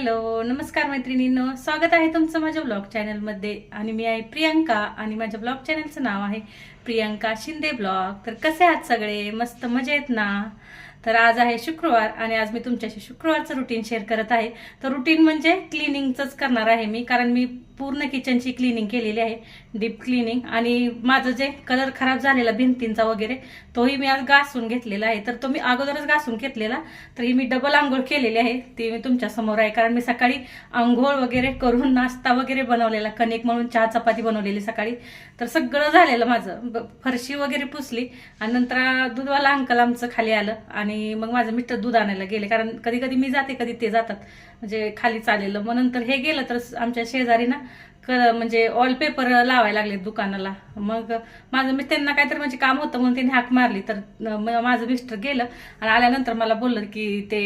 Hello नमस्कार मैत्रिणींनो. स्वागत आहे तुमचं माझ्या ब्लॉग चॅनलमध्ये आणि मी आहे प्रियंका आणि माझ्या ब्लॉग चॅनलचं नाव आहे प्रियंका शिंदे ब्लॉग तर कसे आहात सगळे? मस्त मजेत ना? तर आज आहे शुक्रवार आणि आज मी तुमच्याशी शुक्रवारचं रुटीन शेअर करत आहे. तर रुटीन म्हणजे क्लिनिंगचंच करणार आहे मी कारण मी पूर्ण किचनची क्लिनिंग केलेली आहे डीप क्लिनिंग आणि माझं जे कलर खराब झालेला भिंतींचा वगैरे तोही मी आज घासून घेतलेला आहे. तर तो मी अगोदरच घासून घेतलेला तर ही मी डबल आंघोळ केलेली आहे ती मी तुमच्यासमोर आहे. कारण मी सकाळी आंघोळ वगैरे करून नाश्ता वगैरे बनवलेला कणिक म्हणून चहा चपाती बनवलेली सकाळी. तर सगळं झालेलं माझं. ब- फरशी वगैरे पुसली आणि नंतर दूधवाला अंकल आमचं खाली आलं आणि आणि मग माझं मिस्टर दूध आणायला गेले. कारण कधी कधी मी जाते कधी ते जातात. म्हणजे खाली चाललेलं. मग नंतर हे गेलं तर आमच्या शेजारी ना क म्हणजे वॉलपेपर लावायला लागले दुकानाला. मग माझं मी त्यांना काहीतरी म्हणजे काम होतं म्हणून त्यांनी हाक मारली. तर माझं मिस्टर गेलं आणि आल्यानंतर मला बोललं की ते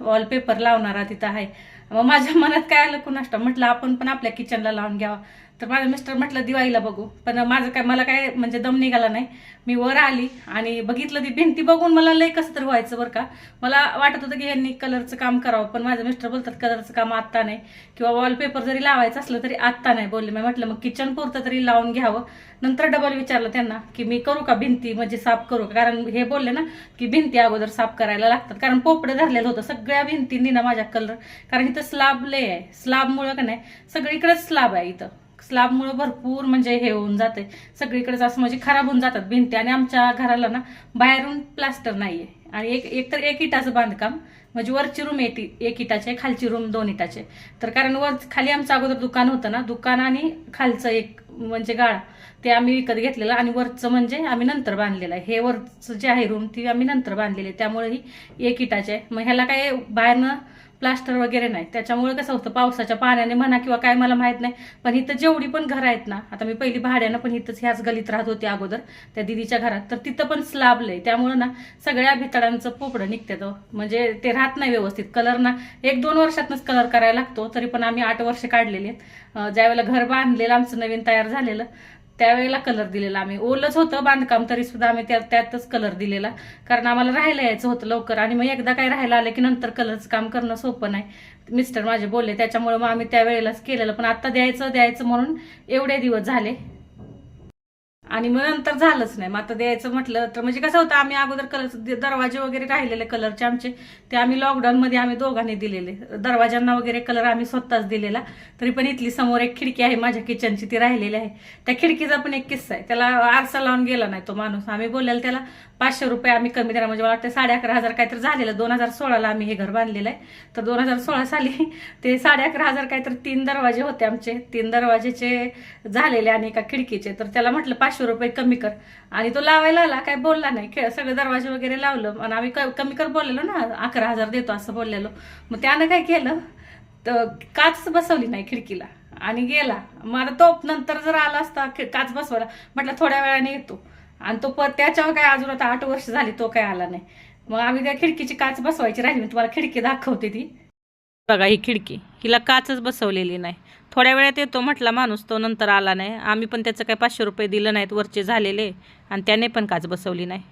वॉलपेपर लावणारा तिथं आहे. मग माझ्या मनात काय आलं? कुणाष्ट म्हटलं आपण पण आपल्या किचनला लावून घ्यावा. तर माझं मिस्टर म्हटलं दिवाळीला बघू. पण माझं काय मला काय म्हणजे दम निघाला नाही. मी वर आली आणि बघितलं ती भिंती बघून मला लय कसं तर व्हायचं बरं का. मला वाटत होतं की यांनी कलरचं काम करावं पण माझं मिस्टर बोलतात कलरचं काम आत्ता नाही. किंवा वॉलपेपर जरी लावायचं असलं तरी आत्ता नाही बोलले. मी म्हटलं मग किचन पुरतं तरी लावून घ्यावं. नंतर डबल विचारलं त्यांना की मी करू का भिंती म्हणजे साफ करू का? कारण हे बोलले ना की भिंती अगोदर साफ करायला लागतात. कारण पोपडं धरलेलं होतं सगळ्या भिंतींनी ना माझ्या कलर कारण इथं स्लाब लय आहे. स्लाबमुळं का नाही सगळीकडेच स्लाब आहे इथं. स्लाबमुळे भरपूर म्हणजे हे होऊन जाते सगळीकडेच असं म्हणजे खराब होऊन जातात भिंती आणि आमच्या घराला ना बाहेरून प्लास्टर नाहीये. आणि एक एक तर एक इटाचं बांधकाम म्हणजे वरची रूम एक एक इटाचे खालची रूम दोन इटाचे तर कारण वर खाली आमचं अगोदर दुकान होतं ना दुकान आणि खालचं एक म्हणजे गाळा ते आम्ही विकत घेतलेलं आणि वरचं म्हणजे आम्ही नंतर बांधलेलं आहे. हे वरचं जे आहे रूम ती आम्ही नंतर बांधलेली आहे. त्यामुळे ही एक इटाचे आहे. मग ह्याला काय बाहेरनं प्लास्टर वगैरे नाही. त्याच्यामुळे कसं होतं पावसाच्या पाण्याने म्हणा किंवा काय मला माहीत नाही. पण इथं जेवढी पण घरं आहेत ना आता मी पहिली भाड्यानं पण इथंच ह्याच गलीत राहत होते अगोदर त्या दिदीच्या घरात तर तिथं पण स्लाबलंय त्यामुळं ना सगळ्या भितडांचं पोपडं निघतं हो. म्हणजे ते राहत नाही व्यवस्थित. कलर ना एक दोन वर्षातनंच कलर करायला लागतो तरी पण आम्ही आठ वर्ष काढलेले आहेत. ज्यावेळेला घर बांधलेलं आमचं नवीन तयार झालेलं त्यावेळेला कलर दिलेला आम्ही. ओलच होतं बांधकाम तरी सुद्धा आम्ही त्या त्यातच कलर दिलेला. कारण आम्हाला राहायला यायचं होतं लवकर. आणि मग एकदा काय राहायला आलं की नंतर कलरचं काम करणं सोपं नाही. मिस्टर माझे बोलले त्याच्यामुळे मग आम्ही त्यावेळेलाच केलेलं. पण आत्ता द्यायचं द्यायचं म्हणून एवढे दिवस झाले. आणि मग नंतर झालंच नाही. मग आता द्यायचं म्हटलं तर म्हणजे कसं होतं आम्ही अगोदर कलर दरवाजे वगैरे राहिलेले कलरचे आमचे ते आम्ही लॉकडाऊनमध्ये आम्ही दोघांनी दिलेले. दरवाजांना वगैरे कलर आम्ही स्वतःच दिलेला. तरी पण इथली समोर एक खिडकी आहे माझ्या किचनची ती राहिलेली आहे. त्या खिडकीचा पण एक किस्सा आहे. त्याला आरसा लावून गेला नाही तो माणूस. आम्ही बोलायला त्याला पाचशे रुपये आम्ही कमी देणार म्हणजे मला वाटतं साडे अकरा हजार काहीतरी झालेलं. दोन हजार सोळाला आम्ही हे घर बांधलेलं आहे. तर दोन हजार सोळा साली ते साडे अकरा हजार काहीतरी तीन दरवाजे होते आमचे. तीन दरवाजेचे झालेले आणि एका खिडकीचे. तर त्याला म्हटलं पाचशे रुपये कमी कर. आणि तो लावायला आला. काय बोलला नाही. खेळ सगळे दरवाजे वगैरे लावलं. आणि आम्ही क- कमी कर बोललेलो ना अकरा हजार देतो असं बोललेलो. मग त्यानं काय केलं? तर काच बसवली नाही खिडकीला. आणि गेला. मग आता तो नंतर जर आला असता काच बसवायला म्हटलं थोड्या वेळाने येतो. आणि तो प त्याच्यावर काय अजून आता आठ वर्ष झाली तो काय आला नाही. मग आम्ही त्या खिडकीची काच बसवायची राहिली मी तुम्हाला खिडकी दाखवते ती. बघा ही खिडकी हिला काचच बसवलेली नाही. थोड्या वेळात येतो म्हटला माणूस तो नंतर आला नाही. आम्ही पण त्याचं काय पाचशे रुपये दिलं नाहीत वरचे झालेले. आणि त्याने पण काच बसवली नाही.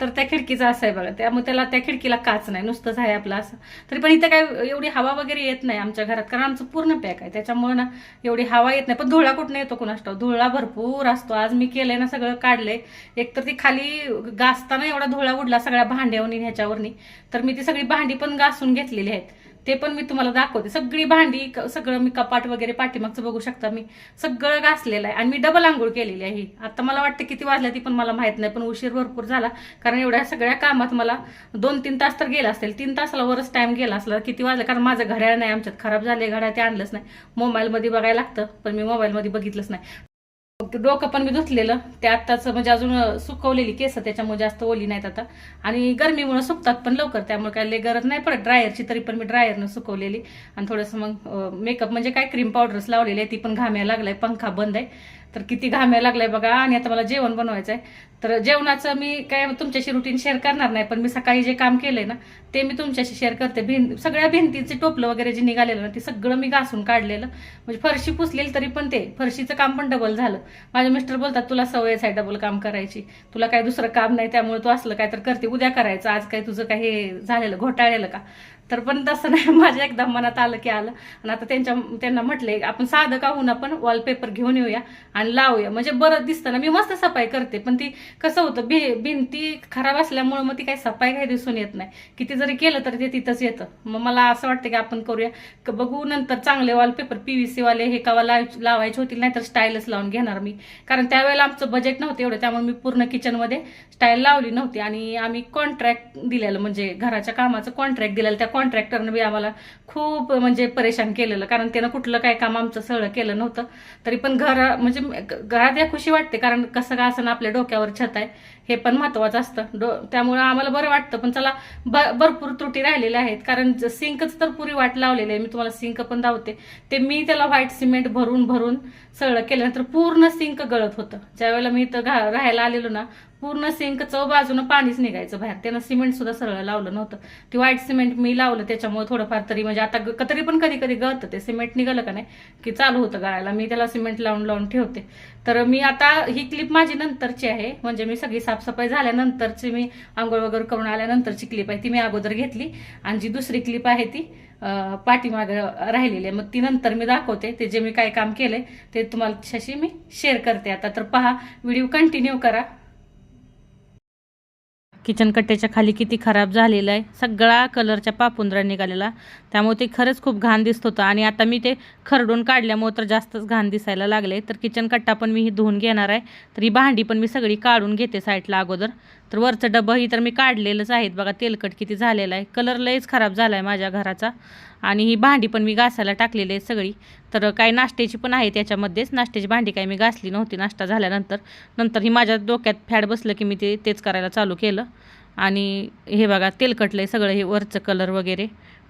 तर त्या खिडकीचं असं आहे बघा. त्यामुळे त्याला त्या खिडकीला काच नाही. नुसतंच आहे आपलं असं. तरी पण इथं काय एवढी हवा वगैरे येत नाही आमच्या घरात. कारण आमचं पूर्ण पॅक आहे. त्याच्यामुळे ना एवढी हवा येत नाही. पण धुळा कुठं येतो कुणास धुळा भरपूर असतो. आज मी केलंय ना सगळं काढलंय. एक तर ती खाली घासताना एवढा धुळा उडला सगळ्या भांड्यावरून ह्याच्यावरनी. तर मी ती सगळी भांडी पण घासून घेतलेली आहेत. ते पण मी तुम्हाला दाखवते. सगळी भांडी क- सगळं मी कपाट वगैरे पाठीमागचं बघू शकता. मी सगळं घासलेलं आहे. आणि मी डबल आंघोळ केलेली आहे. ही. आता मला वाटतं किती वाजल्या ती पण मला माहीत नाही पण उशीर भरपूर झाला. कारण एवढ्या सगळ्या कामात मला दोन तीन तास तर गेला असेल. तीन तासाला वरच टाइम गेला असला किती वाजलं? कारण माझं घड्याळ नाही आमच्यात. खराब झाले घड्याळ ते आणलंच नाही. मोबाईलमध्ये बघायला लागतं पण मी मोबाईलमध्ये बघितलंच नाही. डोकं पण मी धुतलेलं. ते आत्ताच म्हणजे अजून सुकवलेली केस त्याच्यामुळे जास्त ओली नाहीत आता. आणि गरमीमुळे सुकतात पण लवकर त्यामुळे काय लय गरज नाही पडत. ड्रायरची तरी पण मी ड्रायरनं सुकवलेली. आणि थोडंसं मग मेकअप म्हणजे काय क्रीम पावडर्स लावलेली आहे ती पण घाम्या लागलाय पंखा बंद आहे. तर किती घाम्या लागलाय बघा आणि आता मला जेवण बनवायचं आहे तर जेवणाचं मी काय तुमच्याशी रुटीन शेअर करणार नाही पण मी सकाळी जे काम केलंय ना ते मी तुमच्याशी शेअर करते. भिं सगळ्या भिंतीचे टोपलं वगैरे जे निघालेलं ना ते सगळं मी घासून काढलेलं. म्हणजे फरशी पुसलेली तरी पण ते फरशीचं काम पण डबल झालं. माझे मिस्टर बोलतात तुला सवयच आहे डबल काम करायची. तुला काय दुसरं काम नाही त्यामुळे तू असलं काय तर करते. उद्या करायचं. आज काय तुझं काय हे झालेलं घोटाळलेलं का? तर पण तसं नाही माझ्या एकदा मनात आलं की आलं. आणि आता त्यांच्या त्यांना म्हटले आपण साधं का होऊन आपण वॉलपेपर घेऊन येऊया आणि लावूया. म्हणजे बरं दिसतं ना मी मस्त सफाई करते पण ती कसं होतं भि भिंती खराब असल्यामुळं मग ती काही सफाई काही दिसून येत नाही. किती जरी केलं तरी ते तिथंच येतं. मग मला असं वाटतं की आपण करूया. बघू नंतर चांगले वॉलपेपर पी व्ही सीवाले हे कावा लाव लावायचे होतील नाही तर स्टाईलच लावून घेणार मी. कारण त्यावेळेला आमचं बजेट नव्हतं एवढं त्यामुळे मी पूर्ण किचनमध्ये स्टाईल लावली नव्हती. आणि आम्ही कॉन्ट्रॅक्ट दिलेलं म्हणजे घराच्या कामाचं कॉन्ट्रॅक्ट दिलेलं त्या कॉन्ट्रॅक्टरनं बी आम्हाला खूप म्हणजे परेशान केलेलं कारण त्यानं कुठलं काय काम आमचं सगळं केलं नव्हतं. तरी पण घर म्हणजे घरात या खुशी वाटते कारण कसं का असं आपल्या डोक्यावर छत आहे. हे पण महत्वाचं असतं. डो त्यामुळं आम्हाला बरं वाटतं पण चला ब भरपूर त्रुटी राहिलेल्या आहेत. कारण सिंकच तर पुरी वाट लावलेली आहे. मी तुम्हाला सिंक पण दावते. ते मी त्याला व्हाईट सिमेंट भरून भरून सगळं केल्यानंतर पूर्ण सिंक गळत होतं. ज्यावेळेला मी इथं घा- राहायला आलेलो ना पूर्ण सिंक चौ बाजूनं पाणीच निघायचं बाहेर. त्यानं सिमेंट सुद्धा सरळ लावलं नव्हतं. ते व्हाईट सिमेंट मी लावलं त्याच्यामुळे थोडंफार तरी म्हणजे आता ग- तरी पण कधी कधी गळतं. ते सिमेंट निघालं का नाही की चालू होतं गळायला. मी त्याला सिमेंट लावून लावून ठेवते. तर मी आता ही क्लिप माझी नंतरची आहे. म्हणजे मी सगळी साफसफाई झाल्यानंतरची मी आंघोळ वगैरे करून आल्यानंतरची क्लिप आहे ती मी अगोदर घेतली. आणि जी दुसरी क्लिप आहे ती अं, पाठीमागं राहिलेली आहे. मग ती नंतर मी दाखवते. ते जे मी काय काम केलंय ते तुम्हाला मी शेअर करते. आता तर पहा व्हिडिओ कंटिन्यू करा. किचन कट्ट्याच्या खाली किती खराब झालेलं आहे. सगळा कलरच्या पापुंद्रा निघालेला. त्यामुळे ते खरंच खूप घाण दिसत होतं. आणि आता मी ते खरडून काढल्यामुळे तर जास्तच घाण दिसायला लागले तर किचन कट्टा पण मी ही धुवून घेणार आहे. तर ही भांडी पण मी सगळी काढून घेते साईडला अगोदर. तर वरचं डबंही तर मी काढलेलंच आहेत. बघा तेलकट किती झालेलं आहे. कलर लयच खराब झाला आहे माझ्या घराचा. आणि ही भांडी पण मी घासायला टाकलेली आहे सगळी. तर काही नाश्त्याची पण आहे त्याच्यामध्येच. नाश्त्याची भांडी काही मी घासली नव्हती नाश्ता झाल्यानंतर. नंतर ही माझ्या डोक्यात फॅड बसलं की मी ते तेच करायला चालू केलं. आणि हे बघा तेलकटलं आहे सगळं हे वरचं कलर वगैरे.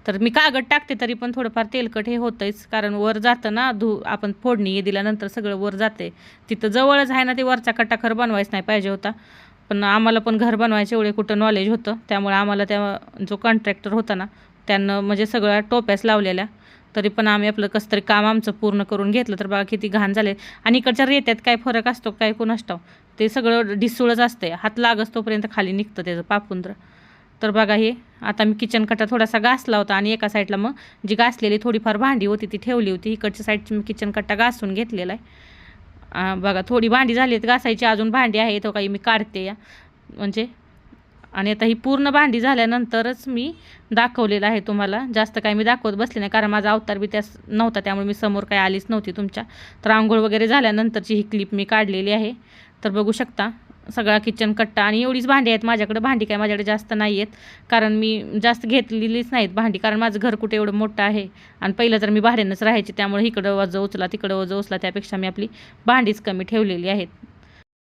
तर मी कागद टाकते तरी पण थोडंफार तेलकट हे होतंच कारण वर जातं ना धू आपण फोडणी हे दिल्यानंतर सगळं वर जाते तिथं जवळच आहे ना ते वरचा कट्टा खरं बनवायच नाही पाहिजे होता. पण आम्हाला पण घर बनवायचे एवढे कुठं नॉलेज होतं. त्यामुळे आम्हाला त्या जो कॉन्ट्रॅक्टर होता ना त्यांना म्हणजे सगळ्या टोप्याच लावलेल्या. तरी पण आम्ही आपलं कसं तरी काम आमचं पूर्ण करून घेतलं तर बघा किती घाण झाले. आणि इकडच्या रेत्यात काय फरक असतो काय कोण असतो? ते सगळं ढिसूळच असते हात लागस तोपर्यंत खाली निघतं त्याचं पापुंद्र. तर बघा हे आता मी किचन कट्टा थोडासा घासला होता आणि एका साईडला मग जी घासलेली थोडीफार भांडी होती ती ठेवली होती. इकडच्या साईडची मी किचन कट्टा घासून घेतलेला आहे. बघा थोडी भांडी झाली आहेत घासायची अजून भांडी आहे तो हो काही मी काढते या. म्हणजे आणि आता ही पूर्ण भांडी झाल्यानंतरच मी दाखवलेलं आहे तुम्हाला. जास्त काही मी दाखवत बसले नाही कारण माझा अवतार बी त्यास नव्हता त्यामुळे मी समोर काही आलीच नव्हती तुमच्या. तर आंघोळ वगैरे झाल्यानंतरची ही क्लिप मी काढलेली आहे. तर बघू शकता सगळा किचन कट्टा आणि एवढीच भांडी आहेत. माझ्याकडे भांडी काय माझ्याकडे जास्त नाही आहेत कारण मी जास्त घेतलेलीच नाहीत भांडी कारण माझं घर कुठे एवढं मोठं आहे. आणि पहिलं तर मी भाड्यानंच राहायची त्यामुळे इकडं वजं उचला तिकडं वजं उचला त्यापेक्षा मी आपली भांडीच कमी ठेवलेली आहेत.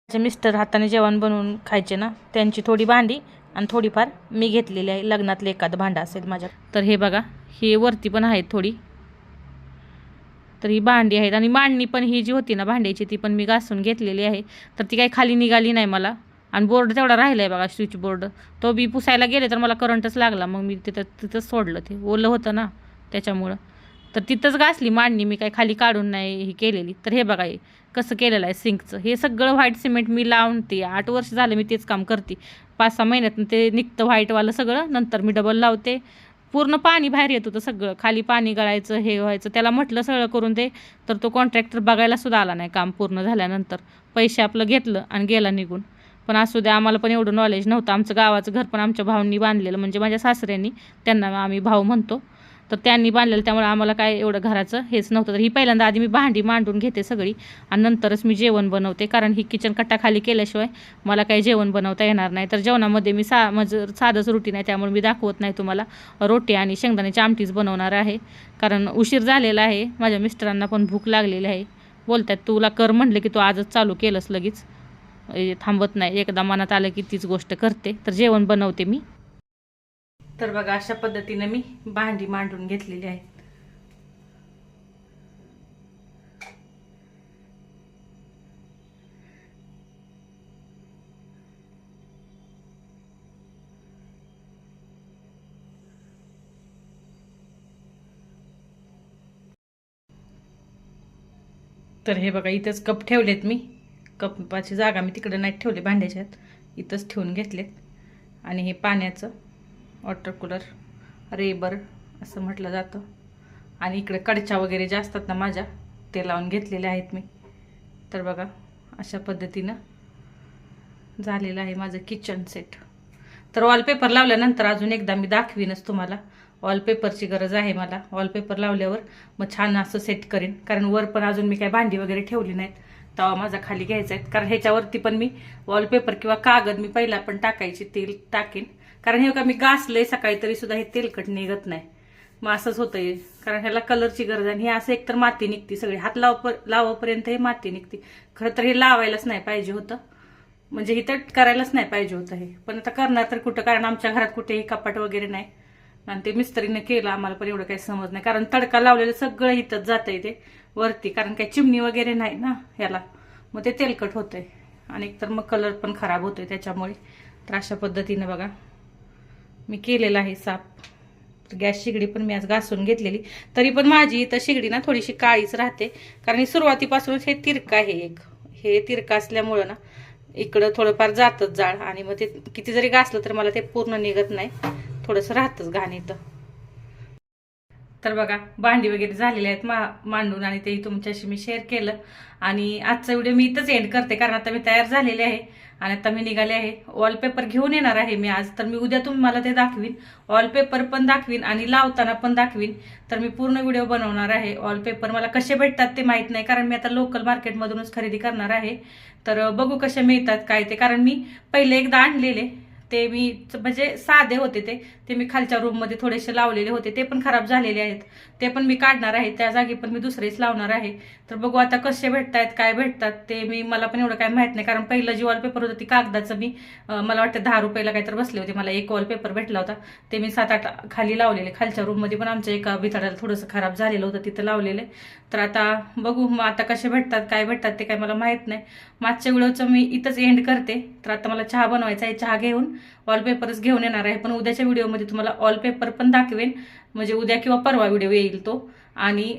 माझे मिस्टर हाताने जेवण बनवून खायचे ना त्यांची थोडी भांडी आणि थोडीफार मी घेतलेली आहे. लग्नातलं एखादं भांडं असेल माझ्या. तर हे बघा हे वरती पण आहेत थोडी. तर ही भांडी आहेत आणि मांडणी पण ही जी होती ना भांड्याची ती पण मी घासून घेतलेली आहे. तर ती काही खाली निघाली नाही मला. आणि बोर्ड तेवढा राहिला आहे बघा स्विच बोर्ड. तो बी पुसायला गेले तर मला करंटच लागला. मग मी तिथं तिथंच सोडलं ते. ओलं होतं ना त्याच्यामुळं. तर तिथंच घासली मांडणी मी काही खाली काढून नाही ही केलेली. तर हे बघा कसं केलेलं आहे सिंकचं. हे सगळं व्हाईट सिमेंट मी लावून ते आठ वर्ष झालं मी तेच काम करते. पाच सहा महिन्यात ते निघतं व्हाईटवालं सगळं. नंतर मी डबल लावते. पूर्ण पाणी बाहेर येत होतं सगळं. खाली पाणी गळायचं हे व्हायचं. त्याला म्हटलं सगळं करून दे. तर तो कॉन्ट्रॅक्टर बघायला सुद्धा आला नाही काम पूर्ण झाल्यानंतर. पैसे आपलं घेतलं आणि गेला निघून. पण असू द्या आम्हाला पण एवढं नॉलेज नव्हतं. आमचं गावाचं घर पण आमच्या भावांनी बांधलेलं. म्हणजे माझ्या सासऱ्यांनी. त्यांना आम्ही भाऊ म्हणतो. तर त्यांनी बांधलेलं त्यामुळे आम्हाला काय एवढं घराचं हेच नव्हतं. तर ही पहिल्यांदा आधी मी भांडी मांडून घेते सगळी आणि नंतरच मी जेवण बनवते. कारण ही किचन कट्टाखाली केल्याशिवाय मला काही जेवण बनवता येणार नाही. तर जेवणामध्ये मी सा म्हणजे साधंच रुटीन आहे त्यामुळे मी दाखवत नाही तुम्हाला. रोटी आणि शेंगदाण्याची आमटीच बनवणार आहे. कारण उशीर झालेला आहे. माझ्या मिस्टरांना पण भूक लागलेली आहे. बोलतात तुला कर म्हणलं की तू आजच चालू केलंस लगेच. ए, थांबत नाही. एकदा मनात आलं की तीच गोष्ट करते. तर जेवण बनवते मी. तर बघा अशा पद्धतीनं मी भांडी मांडून घेतलेली आहेत. तर हे बघा इथंच कप ठेवलेत मी. कपाची जागा मी तिकडे नाही ठेवले भांड्याच्यात. इथंच ठेवून घेतलेत. आणि हे पाण्याचं वॉटर कूलर रेबर असं म्हटलं जातं. आणि इकडे कडच्या वगैरे ज्या असतात ना माझ्या ते लावून घेतलेले आहेत मी. तर बघा अशा पद्धतीनं झालेलं आहे माझं किचन सेट तर वॉलपेपर लावल्यानंतर अजून एकदा मी दाखवीनच तुम्हाला. वॉलपेपरची गरज आहे मला. वॉलपेपर लावल्यावर मग छान असं सेट करेन. कारण वर पण अजून मी काय भांडी वगैरे ठेवली नाहीत. तवा माझा खाली घ्यायचा आहे. कारण ह्याच्यावरती पण मी वॉलपेपर किंवा कागद मी पहिला पण टाकायची तेल टाकेन. कारण हे का मी गासलंय सकाळी तरी सुद्धा हे तेलकट निघत नाही. मग असंच होतंय. कारण ह्याला कलरची गरज आणि हे असं एकतर माती निघते सगळी. हात लाव लावपर्यंत हे माती निघते. खरं तर हे लावायलाच नाही पाहिजे होतं. म्हणजे इथं करायलाच नाही पाहिजे होतं हे. पण आता करणार तर कुठं? कारण आमच्या घरात कुठेही कपाट वगैरे नाही. आणि ते मिस्त्रीने केलं आम्हाला पण एवढं काही समज नाही. कारण तडका लावलेलं सगळं इथंच जातंय ते वरती. कारण काही चिमणी वगैरे नाही ना ह्याला. मग ते तेलकट होतंय. आणि तर मग कलर पण खराब होतोय त्याच्यामुळे. तर अशा पद्धतीनं बघा. मी केलेला आहे साफ गॅस शिगडी पण मी आज घासून घेतलेली. तरी पण माझी इथं शिगडी ना थोडीशी काळीच राहते. कारण सुरुवातीपासूनच हे तिरका आहे एक. हे तिरका असल्यामुळं ना इकडं थोडंफार जातच जाळ. आणि मग ते किती जरी घासलं तर मला ते पूर्ण निघत नाही. थोडंसं राहतच घाण इथं. तर बघा भांडी वगैरे झालेली आहेत मा मांडून आणि तेही तुमच्याशी मी शेअर केलं. आणि आजचा व्हिडिओ मी इथंच एंड करते. कारण आता मी तयार झालेले आहे. आणि आता मी निघाले आहे. वॉलपेपर घेऊन येणार आहे मी आज. तर मी उद्या तुम्ही मला ते दाखवीन. वॉलपेपर पण दाखवीन आणि लावताना पण दाखवीन. तर मी पूर्ण व्हिडिओ बनवणार आहे. वॉलपेपर मला कसे भेटतात ते माहीत नाही कारण मी आता लोकल मार्केटमधूनच खरेदी करणार आहे. तर बघू कसे मिळतात काय ते. कारण मी पहिले एकदा आणलेले. ते मी म्हणजे साधे होते ते. ते मी खालच्या रूममध्ये थोडेसे लावलेले होते. ते पण खराब झालेले आहेत. ते पण मी काढणार आहे. त्या जागी पण मी दुसरेच लावणार आहे. तर बघू आता कसे भेटतायत काय भेटतात ते मी मला पण एवढं काय माहीत नाही. कारण पहिलं जी वॉलपेपर होतं ती कागदाचं मी मला वाटतं दहा रुपयाला काहीतरी बसले होते. मला एक वॉलपेपर भेटला होता. ते मी सात आठ खाली लावलेले. खालच्या रूममध्ये पण आमच्या एका भिताडाला थोडंसं खराब झालेलं होतं तिथं लावलेले. तर आता बघू मग आता कसे भेटतात काय भेटतात ते काय मला माहीत नाही. मागच्या व्हिडिओचं मी इथंच एंड करते. तर आता मला चहा बनवायचा आहे. चहा घेऊन वॉलपेपरच घेऊन येणार आहे. पण उद्याच्या व्हिडिओमध्ये तुम्हाला ऑलपेपर पण दाखवेन. म्हणजे उद्या किंवा परवा व्हिडिओ येईल तो. आणि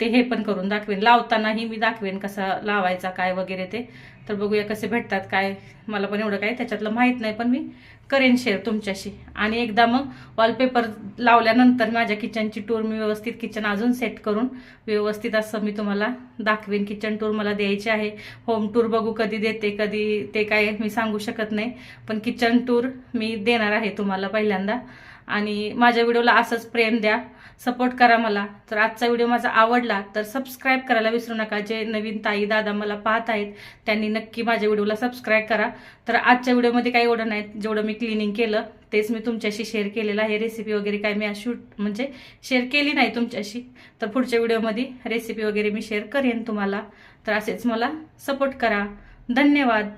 ते हे पण करून दाखवेन. लावतानाही मी दाखवेन कसा लावायचा काय वगैरे ते. तर बघूया कसे भेटतात काय मला पण एवढं काय त्याच्यातलं माहीत नाही पण मी करेन शेअर तुमच्याशी. आणि एकदा मग वॉलपेपर लावल्यानंतर माझ्या किचनची टूर मी व्यवस्थित किचन अजून सेट करून व्यवस्थित असं मी तुम्हाला दाखवेन. किचन टूर मला द्यायची आहे. होम टूर बघू कधी देते कधी ते काय मी सांगू शकत नाही. पण किचन टूर मी देणार आहे तुम्हाला पहिल्यांदा. आणि माझ्या व्हिडिओला असंच प्रेम द्या सपोर्ट करा मला. तर आजचा व्हिडिओ माझा आवडला तर सबस्क्राईब करायला विसरू नका. जे नवीन ताई दादा मला पाहत आहेत त्यांनी नक्की माझ्या व्हिडिओला सबस्क्राईब करा. तर आजच्या व्हिडिओमध्ये काही एवढं नाही. जेवढं मी क्लिनिंग केलं तेच मी तुमच्याशी शेअर केलेलं आहे. रेसिपी वगैरे काय मी आज शूट म्हणजे शेअर केली नाही तुमच्याशी. तर पुढच्या व्हिडिओमध्ये रेसिपी वगैरे मी शेअर करेन तुम्हाला. तर असेच मला सपोर्ट करा. धन्यवाद.